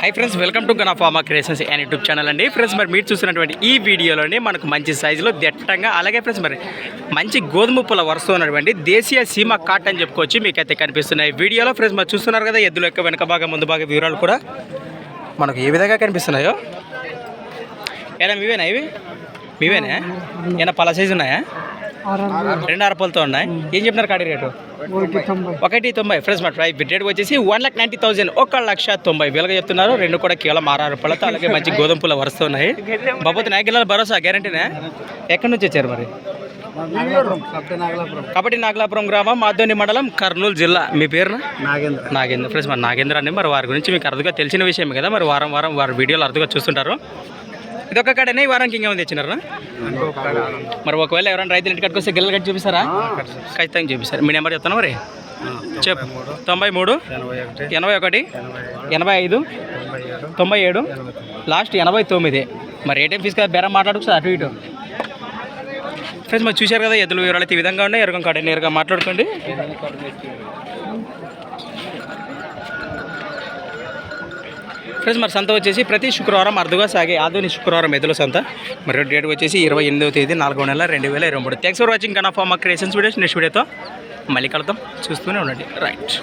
High friends welcome to గనా creations and YouTube channel అండి. Friends మరి మీరు చూసినటువంటి ఈ వీడియోలోని మనకు మంచి సైజులో దట్టంగా అలాగే ఫ్రెండ్స్ మరి మంచి గోధుమ పుల్ల వరుస ఉన్నటువంటి దేశీయ సీమ కాట్ అని చెప్పుకోవచ్చు మీకైతే కనిపిస్తున్నాయి. వీడియోలో ఫ్రెండ్స్ మరి చూస్తున్నారు కదా ఎద్దుల యొక్క వెనక భాగం ముందు భాగం వివరాలు కూడా మనకు ఏ విధంగా కనిపిస్తున్నాయో? ఏనా ఇవేనా ఇవి? మీవేనా? ఏమైనా పల సైజు ఉన్నాయా? రెండు అరపలతో ఉన్నాయి. ఏం చెప్తున్నారు కాడి రేటు? ఒకటి తొంభై. ఫ్రెండ్స్ మా ప్రైస్ రేట్ వచ్చేసి వన్ లాక్ నైంటీ థౌసండ్ ఒక లక్ష తొంభై వేలుగా చెప్తున్నారు. రెండు కూడా కేవలం ఆరు రూపాయలతో అలాగే మంచి గోధుమ పూల వరుస ఉన్నాయి. బాబోతు నాయకుల భరోసా గ్యారంటీనా? ఎక్కడి నుంచి వచ్చారు మరి? కాబట్టి నాగలాపురం గ్రామం మాధోని మండలం కర్నూలు జిల్లా. మీ పేరు నాగేంద్ర. నాగేంద్ర. ఫ్రెండ్స్ మరి నాగేంద్ర అండి మరి వారి గురించి మీకు అరుదుగా తెలిసిన విషయం కదా. మరి వారం వారం వారి వీడియోలు అరుదుగా చూస్తుంటారు. ఇది ఒక కాడనే ఈ వారానికి ఇంకేమైనా తెచ్చినారా? మరి ఒకవేళ ఎవరైనా రైతులు ఇంటికి కట్టుకొస్తే గిల్లలు కట్టి చూపిస్తారా? ఖచ్చితంగా చూపిస్తారు. మీ నెంబర్ చెప్తాను మరి? చెప్పు. తొంభై మూడు. ఎనభై ఒకటి. ఎనభై ఐదు. తొంభై ఏడు. లాస్ట్ ఎనభై తొమ్మిది. మరి ఏటీఎం ఫీజు కదా బేరం మాట్లాడుకు అటు ఇటు. ఫ్రెండ్స్ మరి చూశారు కదా ఎద్దుల వివరాలు అయితే ఈ విధంగా ఉన్నాయి. ఎరగం కాడ నేరుగా మాట్లాడుకోండి. ఫ్రెండ్స్ మరి సంత వచ్చేసి ప్రతి శుక్రవారం అరుదుగా సాగే ఆధునిక శుక్రవారం ఎదుల సంత. మరి డేట్ వచ్చేసి ఇరవై ఎనిమిదవ తేదీ నాలుగో నెల రెండు వేల ఇరవై మూడు. థ్యాంక్స్ ఫర్ వాచింగ్ కనా ఫార్మా క్రియేషన్స్ వీడియోస్ నెక్స్ట్ వీడియోతో మళ్ళీ కలుద్దాం. చూస్తూనే ఉండండి. రైట్